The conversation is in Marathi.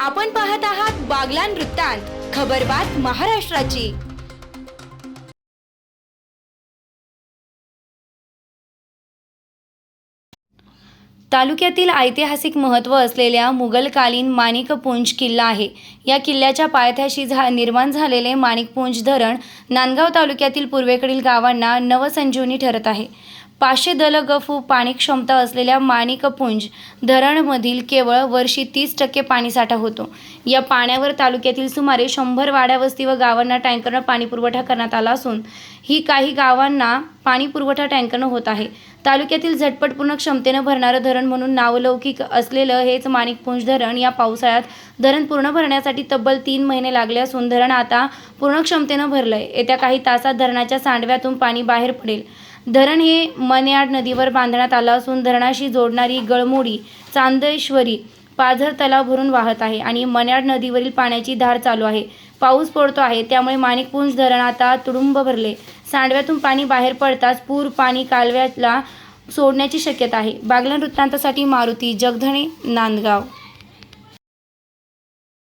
आपण पाहत आहात बागलान वृत्तांत खबरबात महाराष्ट्राची. तालुक्यातील ऐतिहासिक महत्त्व असलेल्या मुघलकालीन माणिकपुंज किल्ला आहे. या किल्ल्याच्या पायथ्याशी झा निर्माण झालेले माणिकपुंज धरण नांदगाव तालुक्यातील पूर्वेकडील गावांना नवसंजीवनी ठरत आहे. पाचशे दलगफू पाणी क्षमता असलेल्या माणिकपुंज धरणमधील केवळ वर्षी तीस टक्के पाणीसाठा होतो. या पाण्यावर तालुक्यातील सुमारे शंभर वाड्यावस्ती व गावांना टँकरनं पाणी पुरवठा करण्यात आला असून ही काही गावांना पाणी पुरवठा टँकरनं होत आहे. तालुक्यातील झटपटपूर्ण क्षमतेनं भरणारं धरण म्हणून नावलौकिक असलेलं हेच माणिकपुंज धरण या पावसाळ्यात धरण पूर्ण भरण्यासाठी तब्बल तीन महिने लागले असून धरण आता पूर्ण क्षमतेनं भरलंय. येत्या काही तासात धरणाच्या सांडव्यातून पाणी बाहेर पडेल. धरण हे मन्याड नदीवर बांधण्यात आलं असून धरणाशी जोडणारी गळमोडी चांदेश्वरी पाझर तलाव भरून वाहत आहे आणि मन्याड नदीवरील पाण्याची धार चालू आहे. पाऊस पडतो आहे त्यामुळे माणिकपुंज धरण आता तुडुंब भरले. सांडव्यातून पाणी बाहेर पडताच पूर पाणी कालव्याला सोडण्याची शक्यता आहे. बागलन वृत्तांतासाठी मारुती जगधणे नांदगाव.